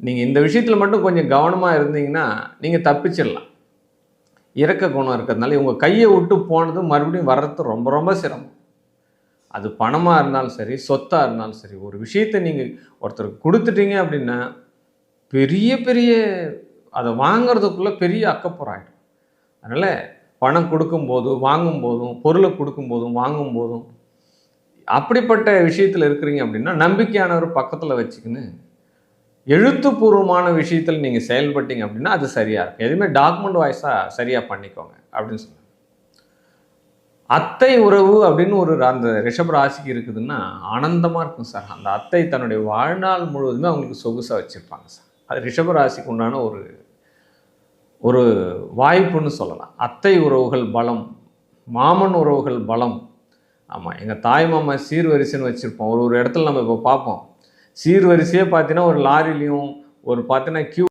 நீங்கள் இந்த விஷயத்தில் மட்டும் கொஞ்சம் கவனமாக இருந்தீங்கன்னா நீங்கள் தப்பிச்சிடலாம். இறக்க குணம் இருக்கிறதுனால உங்கள் கையை விட்டு போனது மறுபடியும் வர்றது ரொம்ப ரொம்ப சிரமம். அது பணமாக இருந்தாலும் சரி சொத்தாக இருந்தாலும் சரி ஒரு விஷயத்தை நீங்கள் ஒருத்தருக்கு கொடுத்துட்டீங்க அப்படின்னா பெரிய பெரிய அதை வாங்குறதுக்குள்ளே பெரிய அக்கப்புறம் ஆகிடும் அதனால் பணம் கொடுக்கும்போது வாங்கும்போதும் பொருளை கொடுக்கும்போதும் வாங்கும்போதும் அப்படிப்பட்ட விஷயத்தில் இருக்கிறீங்க அப்படின்னா நம்பிக்கையானவர் பக்கத்தில் வச்சுக்கின்னு எழுத்துப்பூர்வமான விஷயத்தில் நீங்கள் செயல்பட்டீங்க அப்படின்னா அது சரியாக இருக்கும். எதுவுமே டாக்குமெண்ட் வாய்ஸாக சரியாக பண்ணிக்கோங்க அப்படின்னு சொன்னாங்க. அத்தை உறவு அப்படின்னு ஒரு அந்த ரிஷப ராசிக்கு இருக்குதுன்னா ஆனந்தமாக இருக்கும் சார். அந்த அத்தை தன்னுடைய வாழ்நாள் முழுவதுமே அவங்களுக்கு சொகுசாக வச்சுருப்பாங்க சார். அது ரிஷப ராசிக்கு உண்டான ஒரு ஒரு வாய்ப்புன்னு சொல்லலாம். அத்தை உறவுகள் பலம் மாமன் உறவுகள் பலம். ஆமாம் எங்கள் தாய் மாமா சீர்வரிசைன்னு வச்சுருப்போம். ஒரு ஒரு இடத்துல நம்ம இப்போ பார்ப்போம். சீர்வரிசையே பார்த்தீங்கன்னா ஒரு லாரிலையும் ஒரு பார்த்தீங்கன்னா கியூ